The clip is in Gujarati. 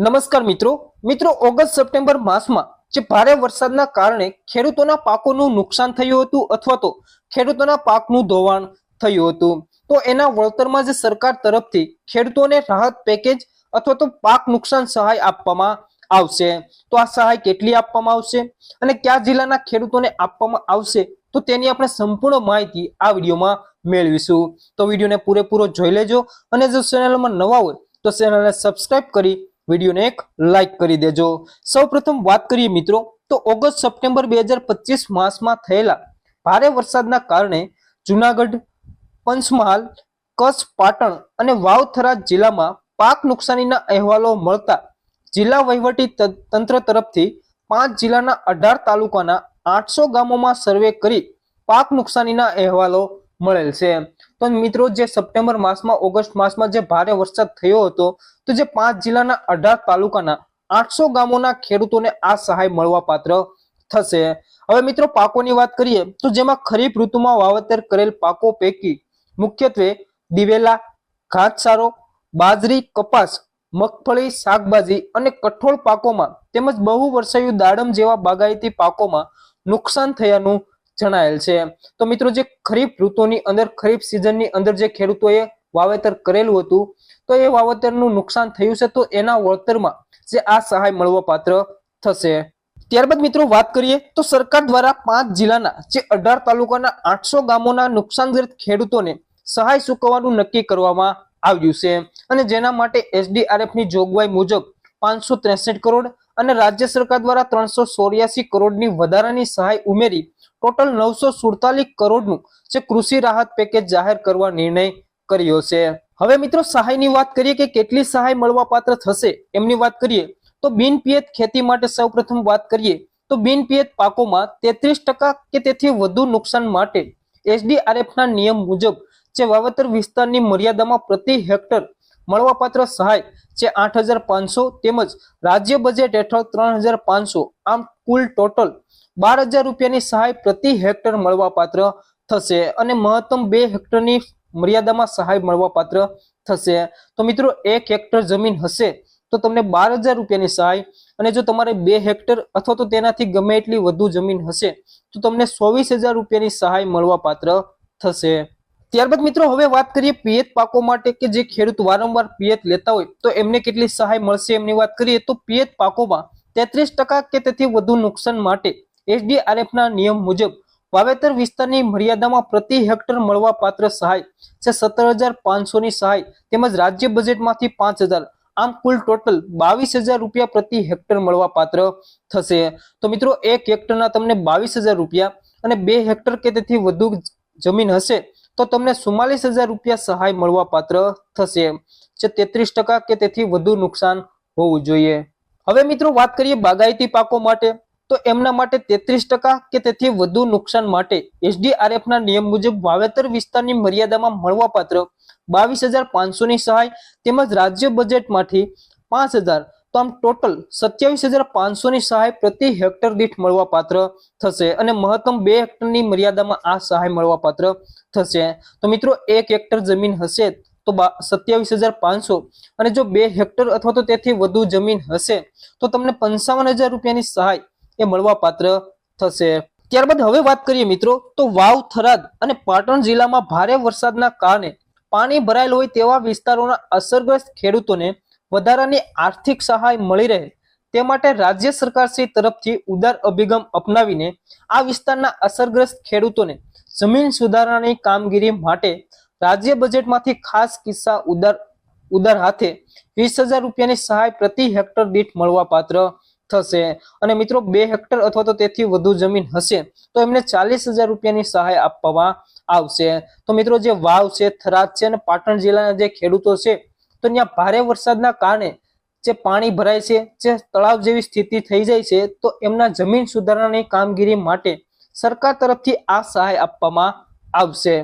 નમસ્કાર મિત્રો. મિત્રો ઓગસ્ટ સપ્ટેમ્બર માસમાં જે ભારે વરસાદના કારણે ખેડૂતોના પાકોનું નુકસાન થયું હતું અથવા તો ખેડૂતોના પાકનું ધોવાણ થયું હતું. તો એના વળતરમાં જે સરકાર તરફથી ખેડૂતોને રાહત પેકેજ અથવા તો પાક નુકસાન સહાય આપવામાં આવશે. તો આ સહાય કેટલી આપવામાં આવશે અને કયા જિલ્લાના ખેડૂતોને આપવામાં આવશે તો તેની આપણે સંપૂર્ણ માહિતી આ વિડીયોમાં મેળવીશું. તો વિડીયોને પૂરેપૂરો જોઈ લેજો અને જો ચેનલમાં નવા હોય તો ચેનલને સબસ્ક્રાઇબ કરી વિડીયોને એક લાઈક કરી દેજો. સૌપ્રથમ વાત કરીએ મિત્રો, તો ઓગસ્ટ સપ્ટેમ્બર બે હજાર પચીસ માસમાં થયેલા ભારે વરસાદના કારણે જુનાગઢ, પંચમહાલ, કચ્છ, પાટણ અને વાવથરા જિલ્લામાં પાક નુકસાનીના અહેવાલો મળતા જિલ્લા વહીવટી તંત્ર તરફથી પાંચ જિલ્લાના અઢાર તાલુકાના આઠસો ગામોમાં સર્વે કરી પાક નુકસાનીના અહેવાલો મળેલ છે. તો મિત્રો જે સપ્ટેમ્બર માસમાં, ઓગસ્ટ માસમાં જે ભારે વરસાદ થયો હતો, તો જે પાંચ જિલ્લાના અઢાર તાલુકાના આઠસો ગામોના ખેડૂતોને આ સહાય મળવા પાત્ર થશે. હવે મિત્રો પાકોની વાત કરીએ, તો જેમાં ખરીફ ઋતુમાં વાવેતર કરેલ પાકો પૈકી મુખ્યત્વે દિવેલા, ઘાસચારો, બાજરી, કપાસ, મગફળી, શાકભાજી અને કઠોળ પાકોમાં તેમજ બહુ વર્ષાયુ દાડમ જેવા બાગાયતી પાકોમાં નુકસાન થયાનું જણાયેલ છે. તો મિત્રો, જે ખરીફ ઋતુની અંદર, ખરીફ સિઝનની અંદર જે ખેડૂતોએ વાવેતર કરેલું હતું, તો એ વાવેતરનું નુકસાન થયું છે, તો એના વળતરમાં જે આ સહાય મળવા પાત્ર થશે. ત્યારબાદ મિત્રો, વાત કરીએ તો સરકાર દ્વારા પાંચ જિલ્લાના જે અઢાર તાલુકાના આઠસો ગામોના નુકસાનગ્રસ્ત ખેડૂતોને સહાય ચૂકવવાનું નક્કી કરવામાં આવ્યું છે. અને જેના માટે એસડીઆરએફની જોગવાઈ મુજબ પાંચસો ત્રેસઠ કરોડ અને રાજ્ય સરકાર દ્વારા ત્રણસો ચોર્યાસી કરોડની વધારાની સહાય ઉમેરી ટોટલ નવસો સુડતાલીસ કરોડનું જે કૃષિ રાહત પેકેજ જાહેર કરવા નિર્ણય કર્યો છે. હવે મિત્રો સહાયની વાત કરીએ કે કેટલી સહાય મળવા પાત્ર થશે એમની વાત કરીએ તો બિન પિયત ખેતી માટે સૌપ્રથમ વાત કરીએ તો બિન પિયત પાકોમાં તેત્રીસ ટકા કે તેથી વધુ નુકસાન માટે એસડીઆરએફના નિયમ મુજબ જે વાવેતર વિસ્તારની મર્યાદામાં પ્રતિ હેક્ટર મળવાપાત્ર સહાય જે આઠ હજાર પાંચસો તેમજ રાજ્ય બજેટ હેઠળ ત્રણ હજાર પાંચસો. આમ કુલ ટોટલ બાર હજાર રૂપિયાની સહાય પ્રતિ હેક્ટર મળવાપાત્ર થશે અને મહત્તમ બે હેક્ટરની મર્યાદામાં સહાય મળવાપાત્ર થશે. તો મિત્રો, એક હેક્ટર જમીન હશે તો તમને બાર હજાર રૂપિયાની સહાય અને જો તમારે બે હેક્ટર અથવા તો તેનાથી ગમે એટલી વધુ જમીન હશે તો તમને ચોવીસ હજાર રૂપિયાની સહાય મળવાપાત્ર થશે. ત્યારબાદ મિત્રો હવે વાત કરીએ પિયત પાકો માટે કે જે ખેડૂત વારંવાર પિયત લેતા હોય, તો એમને કેટલી સહાય મળશે એમની વાત કરીએ તો પિયત પાકોમાં તેત્રીસ ટકા કે તેથી વધુ નુકસાન માટે એસડીઆરએફ ના નિયમ મુજબ વાવેતર વિસ્તારની મર્યાદામાં પ્રતિ હેક્ટર મળવા પાત્ર સહાય છે સત્તર હજાર પાંચસોની સહાય તેમજ રાજ્ય બજેટમાંથી પાંચ હજાર. આમ કુલ ટોટલ બાવીસ હજાર રૂપિયા પ્રતિ હેક્ટર મળવા પાત્ર થશે. તો મિત્રો એક હેક્ટરના તમને બાવીસ હજાર રૂપિયા અને બે હેક્ટર કે તેથી વધુ જમીન હશે. તો તમને ચુમ્માલીસ હજાર રૂપિયા સહાય મળવા પાત્ર થશે, જે તેત્રીસ ટકા કે તેથી વધુ નુકસાન હોવું જોઈએ. હવે મિત્રો વાત કરીએ બાગાયતી પાકો માટે, તો એમના માટે તેત્રીસ ટકા કે તેથી વધુ નુકસાન માટે એસડીઆરએફ ના નિયમ મુજબ વાવેતર વિસ્તારની મર્યાદામાં મળવાપાત્ર બાવીસ હજાર પાંચસો ની સહાય તેમજ રાજ્ય બજેટમાંથી પાંચ હજાર તો આમ ટોટલ સત્યાવીસ હજાર પાંચસો ની સહાય પ્રતિ હેક્ટર દીઠ મળવાપાત્ર થશે અને મહત્તમ બે હેક્ટરની મર્યાદામાં આ સહાય મળવાપાત્ર થશે. તો મિત્રો, એક હેક્ટર જમીન હશે તો સત્યાવીસ હજાર પાંચસો અને જો બે હેક્ટર અથવા તો તેથી વધુ જમીન હશે તો તમને પંચાવન હજાર રૂપિયાની સહાય એ મળવા પાત્ર થશે. ત્યારબાદ હવે વાત કરીએ મિત્રો, તો વાવ, થરાદ અને પાટણ જિલ્લામાં ભારે વરસાદના કારણે પાણી ભરાયેલ હોય તેવા વિસ્તારોના અસરગ્રસ્ત ખેડૂતોને વધારાની આર્થિક સહાય મળી રહે તે માટે રાજ્ય સરકારશ્રી તરફથી ઉદાર અભિગમ અપનાવીને આ વિસ્તારના અસરગ્રસ્ત ખેડૂતોને જમીન સુધારાની કામગીરી માટે રાજ્ય બજેટમાંથી ખાસ કિસ્સા ઉદાર ઉદાર હાથે વીસ હજાર રૂપિયાની સહાય પ્રતિ હેક્ટર દીઠ મળવા પાત્ર થશે. અને મિત્રો, બે હેક્ટર અથવા તો તેથી વધુ જમીન હશે તો એમને ચાલીસ હજાર રૂપિયાની સહાય આપવામાં આવશે. તો મિત્રો, જે વાવ છે, થરાદ છે અને પાટણ જિલ્લાના જે ખેડૂતો છે તો ત્યાં ભારે વરસાદના કારણે જે પાણી ભરાય છે, જે તળાવ જેવી સ્થિતિ થઈ જાય છે, તો એમના જમીન સુધારણાની કામગીરી માટે સરકાર તરફથી આ સહાય આપવામાં આવશે.